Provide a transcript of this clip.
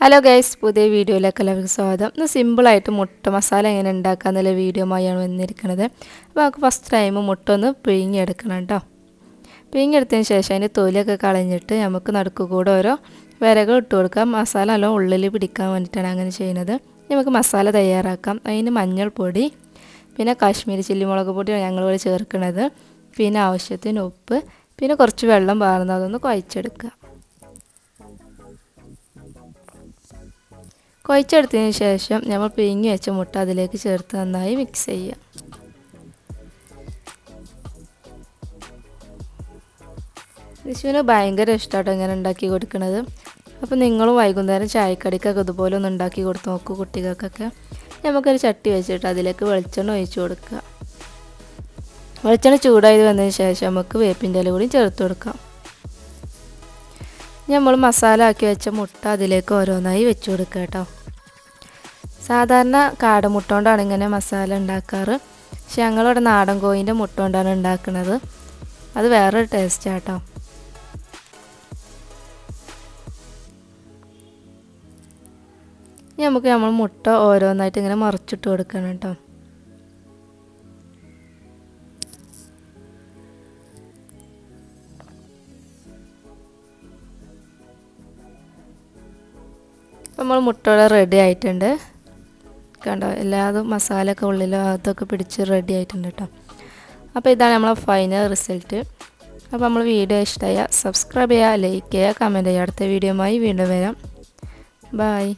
Hello guys പുതിയ വീഡിയോയിലേക്ക് എല്ലാവർക്കും സ്വാഗതം. ഇന്ന് സിമ്പിളായിട്ട് മുട്ട മസാല എങ്ങനെ ഉണ്ടാക്കുക എന്നുള്ള വീഡിയോയുമായാണ് വന്നിരിക്കുന്നത്. അപ്പോൾ നമുക്ക് ഫസ്റ്റ് ടൈം മുട്ട ഒന്ന് പിഴിഞ്ഞെടുക്കണം കേട്ടോ. പിഴിഞ്ഞെടുത്തതിന് ശേഷം അതിന്റെ തൊലിയൊക്കെ കളഞ്ഞിട്ട് നമുക്ക് നടുക്ക് കൂടെ ഓരോ വിരകൾ ഇട്ട് കൊടുക്കാം. മസാല നല്ല ഉള്ളിൽ പിടിക്കാൻ വേണ്ടിയിട്ടാണ് അങ്ങനെ ചെയ്യുന്നത്. നമുക്ക് മസാല തയ്യാറാക്കാം. അതിന് മഞ്ഞൾപ്പൊടി പിന്നെ കാശ്മീരി ചില്ലി മുളക് പൊടിയാണ് ഞങ്ങളിവിടെ ചേർക്കുന്നത്. പിന്നെ ആവശ്യത്തിന് ഉപ്പ് പിന്നെ കുറച്ച് വെള്ളം പാർന്ന് അതൊന്ന് കുഴച്ചെടുക്കുക. കുഴച്ചെടുത്തതിന് ശേഷം നമ്മൾ പിഴിഞ്ഞ് വെച്ച മുട്ട അതിലേക്ക് ചേർത്ത് നന്നായി മിക്സ് ചെയ്യുക. വിഷുവിന് ഭയങ്കര ഇഷ്ടമാട്ടോ ഇങ്ങനെ ഉണ്ടാക്കി കൊടുക്കുന്നത് അപ്പോൾ നിങ്ങളും വൈകുന്നേരം ചായക്കടിക്കൊക്കെ ഇതുപോലെ ഒന്ന് ഉണ്ടാക്കി കൊടുത്ത് നോക്കൂ കുട്ടികൾക്കൊക്കെ. നമുക്കൊരു ചട്ടി വെച്ചിട്ട് അതിലേക്ക് വെളിച്ചെണ്ണ ഒഴിച്ച് കൊടുക്കുക. വെളിച്ചെണ്ണ ചൂടായി വന്നതിന് ശേഷം നമുക്ക് വേപ്പിന്റെ ഇല കൂടി ചേർത്ത് കൊടുക്കാം. നമ്മൾ മസാല ആക്കി വെച്ച മുട്ട അതിലേക്ക് ഓരോന്നായി വെച്ച് കൊടുക്കുക കേട്ടോ. സാധാരണ കാടമുട്ട കൊണ്ടാണ് ഇങ്ങനെ മസാല ഉണ്ടാക്കാറ്. പക്ഷെ ഞങ്ങളിവിടെ നാടൻ കോഴിന്റെ മുട്ട കൊണ്ടാണ് ഉണ്ടാക്കുന്നത് അത് വേറൊരു ടേസ്റ്റ് ആട്ടോ. നമുക്ക് നമ്മൾ മുട്ട ഓരോന്നായിട്ട് ഇങ്ങനെ മറിച്ചിട്ട് കൊടുക്കണം കേട്ടോ. നമ്മൾ മുട്ടകൾ റെഡി ആയിട്ടുണ്ട്. കണ്ടോ? എല്ലാതും മസാലയൊക്കെ ഉള്ളിലും അതൊക്കെ പിടിച്ച് റെഡി ആയിട്ടുണ്ട് കേട്ടോ. അപ്പോൾ ഇതാണ് നമ്മളെ ഫൈനൽ റിസൾട്ട് അപ്പോൾ നമ്മൾ വീഡിയോ ഇഷ്ടമായ സബ്സ്ക്രൈബ് ചെയ്യുക ലൈക്ക് ചെയ്യുക കമന്റ് ചെയ്യുക. അടുത്ത വീഡിയോയുമായി വീണ്ടും വരാം. ബായ്